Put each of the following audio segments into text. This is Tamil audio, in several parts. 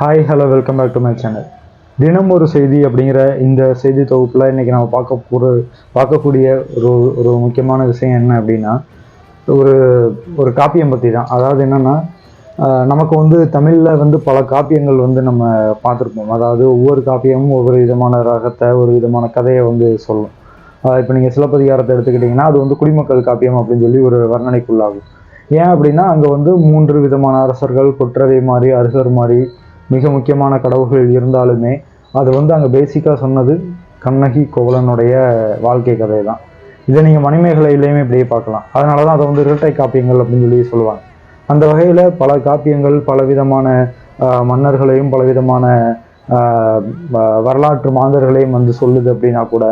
Hi hello welcome back to my channel தினம் ஒரு செய்தி அப்படிங்கிற இந்த செய்தி தொகுப்பில் இன்றைக்கி நம்ம பார்க்க போகிற பார்க்கக்கூடிய ஒரு ஒரு முக்கியமான விஷயம் என்ன அப்படின்னா ஒரு ஒரு காப்பியம் பற்றி தான் அதாவது என்னென்னா நமக்கு வந்து தமிழில் வந்து பல காப்பியங்கள் வந்து நம்ம பார்த்துருப்போம். அதாவது ஒவ்வொரு காப்பியமும் ஒவ்வொரு விதமான ரகத்தை ஒரு விதமான கதையை வந்து சொல்லும். இப்போ நீங்கள் சிலப்பதிகாரத்தை எடுத்துக்கிட்டிங்கன்னா அது வந்து குடிமக்கள் காப்பியம் அப்படின்னு சொல்லி ஒரு வர்ணனைக்குள்ளாகும். ஏன் அப்படின்னா அங்கே வந்து மூன்று விதமான அரசர்கள் கொற்றவை மாதிரி அருகர் மாதிரி மிக முக்கியமான கடவுள்கள் இருந்தாலுமே அது வந்து அங்கே பேசிக்காக சொன்னது கண்ணகி கோவலனுடைய வாழ்க்கை கதை தான் இதை நீங்கள் மணிமேகலையிலையுமே இப்படியே பார்க்கலாம். அதனால தான் அதை வந்து இரட்டை காப்பியங்கள் அப்படின்னு சொல்லி சொல்லுவாங்க. அந்த வகையில் பல காப்பியங்கள் பலவிதமான மன்னர்களையும் பலவிதமான வ- வரலாற்று மாந்தர்களையும் வந்து சொல்லுது அப்படின்னா கூட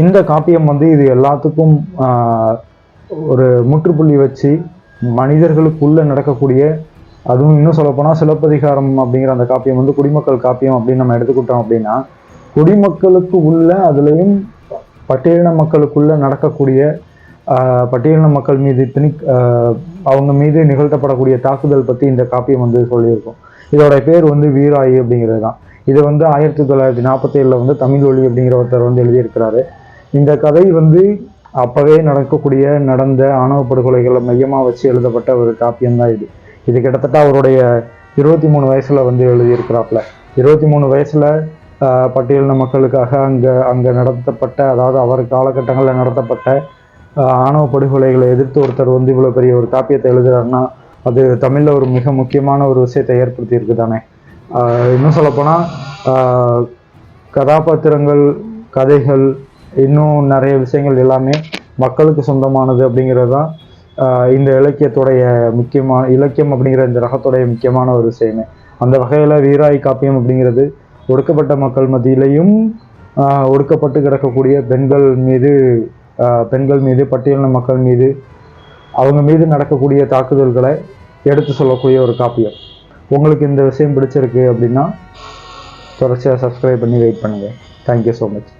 இந்த காப்பியம் வந்து இது எல்லாத்துக்கும் ஒரு முற்றுப்புள்ளி வச்சு மனிதர்களுக்குள்ளே நடக்கக்கூடிய அதுவும் இன்னும் சொல்லப்போனால் சிலப்பதிகாரம் அப்படிங்கிற அந்த காப்பியம் வந்து குடிமக்கள் காப்பியம் அப்படின்னு நம்ம எடுத்துக்கிட்டோம் அப்படின்னா குடிமக்களுக்கு உள்ள அதுலேயும் பட்டியலின மக்களுக்குள்ள நடக்கக்கூடிய பட்டியலின மக்கள் மீது திணி அவங்க மீது நிகழ்த்தப்படக்கூடிய தாக்குதல் பற்றி இந்த காப்பியம் வந்து சொல்லியிருக்கும். இதோட பேர் வந்து வீராயி அப்படிங்கிறது தான் இது வந்து ஆயிரத்தி தொள்ளாயிரத்தி நாற்பத்தி ஏழில் வந்து தமிழ் ஒளி அப்படிங்கிற ஒருத்தர் வந்து எழுதியிருக்கிறாரு. இந்த கதை வந்து அப்போவே நடக்கக்கூடிய நடந்த ஆணவ படுகொலைகளை மையமாக வச்சு எழுதப்பட்ட ஒரு காப்பியம் தான் இது. இது கிட்டத்தட்ட அவருடைய இருபத்தி மூணு வயசில் வந்து எழுதியிருக்கிறாப்புல. இருபத்தி மூணு வயசில் பட்டியலின மக்களுக்காக அங்கே அங்கே நடத்தப்பட்ட அதாவது அவர் காலகட்டங்களில் நடத்தப்பட்ட ஆணவ படுகொலைகளை எதிர்த்து ஒருத்தர் வந்து இவ்வளோ பெரிய ஒரு காப்பியத்தை எழுதுகிறாருன்னா அது தமிழில் ஒரு மிக முக்கியமான ஒரு விஷயத்தை ஏற்படுத்தியிருக்கு தானே. இன்னும் சொல்லப்போனால் கதாபாத்திரங்கள் கதைகள் இன்னும் நிறைய விஷயங்கள் எல்லாமே மக்களுக்கு சொந்தமானது அப்படிங்கிறது தான் இந்த இலக்கியத்துடைய முக்கியமான இலக்கியம் அப்படிங்கிற இந்த ரகத்துடைய முக்கியமான ஒரு விஷயமே அந்த வகையில் வீராய் காப்பியம் அப்படிங்கிறது ஒடுக்கப்பட்ட மக்கள் மத்தியிலையும் ஒடுக்கப்பட்டு கிடக்கக்கூடிய பெண்கள் மீது பெண்கள் மீது பட்டியலின மக்கள் மீது அவங்க மீது நடக்கக்கூடிய தாக்குதல்களை எடுத்து சொல்லக்கூடிய ஒரு காப்பியம். உங்களுக்கு இந்த விஷயம் பிடிச்சிருக்கு அப்படின்னா தொடர்ச்சியாக சப்ஸ்கிரைப் பண்ணி வெயிட் பண்ணுங்கள் தேங்க்யூ ஸோ மச்